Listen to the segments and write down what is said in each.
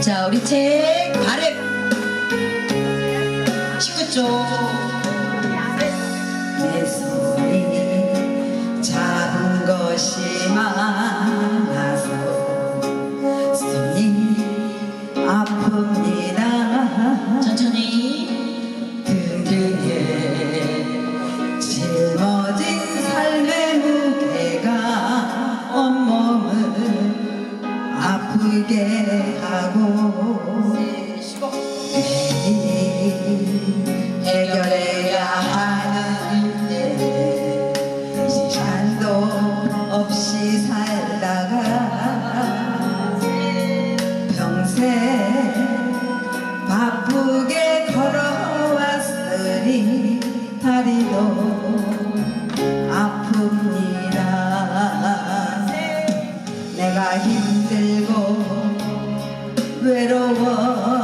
자, 우리 책 아래 19쪽. 살다가 평생 바쁘게 걸어왔으니 다리도 아픕니다. 내가 힘들고 외로워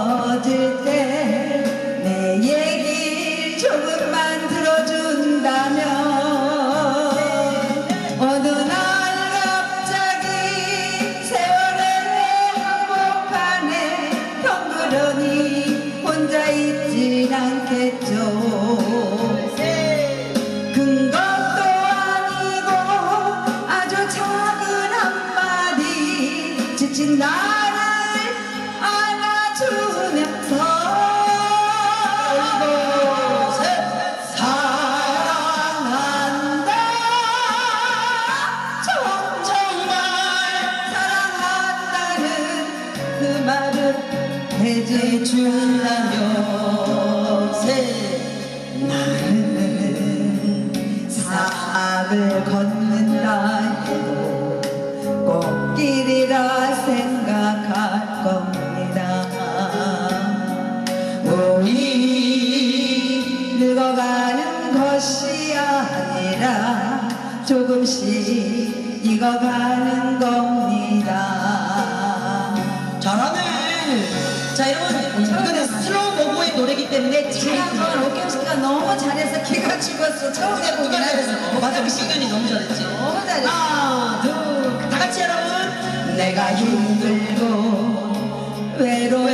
해주준다면 나는 사악을 걷는다 꽃길이라 생각할 겁니다. 우리 늙어가는 것이 아니라 조금씩 익어가는 때문에 잘 지난번 오경 씨가 너무 잘해서 기가 죽었어. 처음 해보긴 어, 맞아, 우리 시근이 너무 잘했지. 너무 잘했어. 하나, 둘, 다 같이 여러분. 내가 힘들고 외로워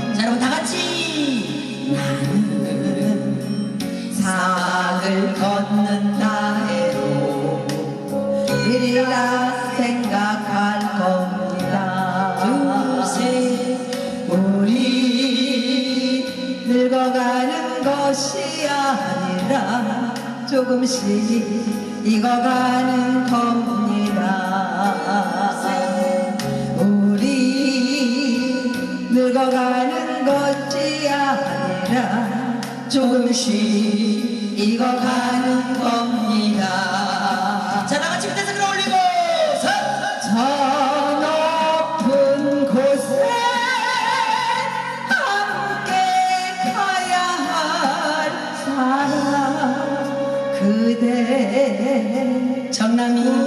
자, 여러분, 다 같이. 나는 사악을 걷는다 해도 일이라 생각할 겁니다 둘, 우리 늙어가는 것이 아니라 조금씩 익어가는 아니라 조금씩 익어가는 겁니다 자, 다 같이 밑에서 끌어 올리고. 서. 저 높은 곳에 함께 가야 할 사람 그대 정남이.